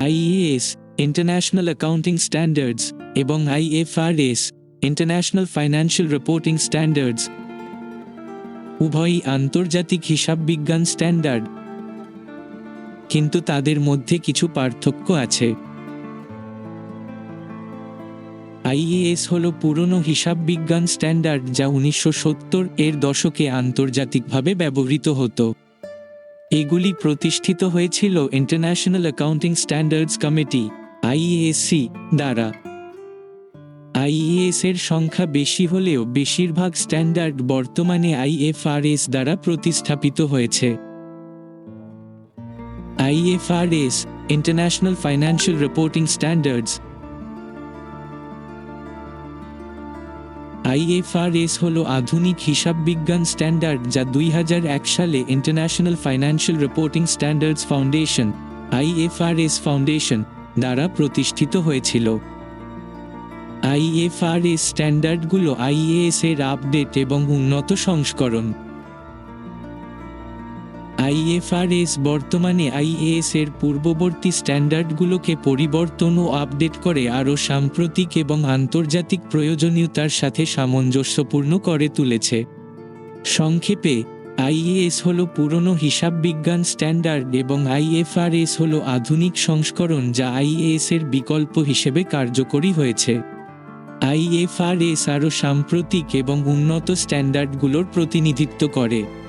IAS international accounting standards এবং IFRS international financial reporting standards উভয়ই আন্তর্জাতিক হিসাব বিজ্ঞান স্ট্যান্ডার্ড। কিন্তু তাদের মধ্যে কিছু পার্থক্য আছে। আইএএস হল পুরনো হিসাব বিজ্ঞান স্ট্যান্ডার্ড যা উনিশশো সত্তর এর দশকে আন্তর্জাতিকভাবে ব্যবহৃত হতো। এগুলি প্রতিষ্ঠিত হয়েছিল international accounting standards committee IASC দ্বারা। আইএএস এর সংখ্যা বেশি হলেও বেশিরভাগ স্ট্যান্ডার্ড বর্তমানে আইএফআরএস দ্বারা প্রতিস্থাপিত হয়েছে। IFRS international financial reporting standards IFRS হল আধুনিক হিসাববিজ্ঞান স্ট্যান্ডার্ড যা দুই হাজার এক সালে international financial reporting standards foundation, IFRS foundation, দ্বারা প্রতিষ্ঠিত হয়েছিল। আইএফআরএস স্ট্যান্ডার্ডগুলো আইএএস এর আপডেট এবং উন্নত সংস্করণ। আইএফআরএস বর্তমানে আইএএস এর পূর্ববর্তী স্ট্যান্ডার্ডগুলোকে পরিবর্তন ও আপডেট করে আরও সাম্প্রতিক এবং আন্তর্জাতিক প্রয়োজনীয়তার সাথে সামঞ্জস্যপূর্ণ করে তুলেছে। সংক্ষেপে, আইএএস হল পুরনো হিসাব বিজ্ঞান স্ট্যান্ডার্ড এবং আইএফআরএস হল আধুনিক সংস্করণ যা আইএএস এর বিকল্প হিসেবে কার্যকরী হয়েছে। আইএফআরএস আরও সাম্প্রতিক এবং উন্নত স্ট্যান্ডার্ডগুলোর প্রতিনিধিত্ব করে।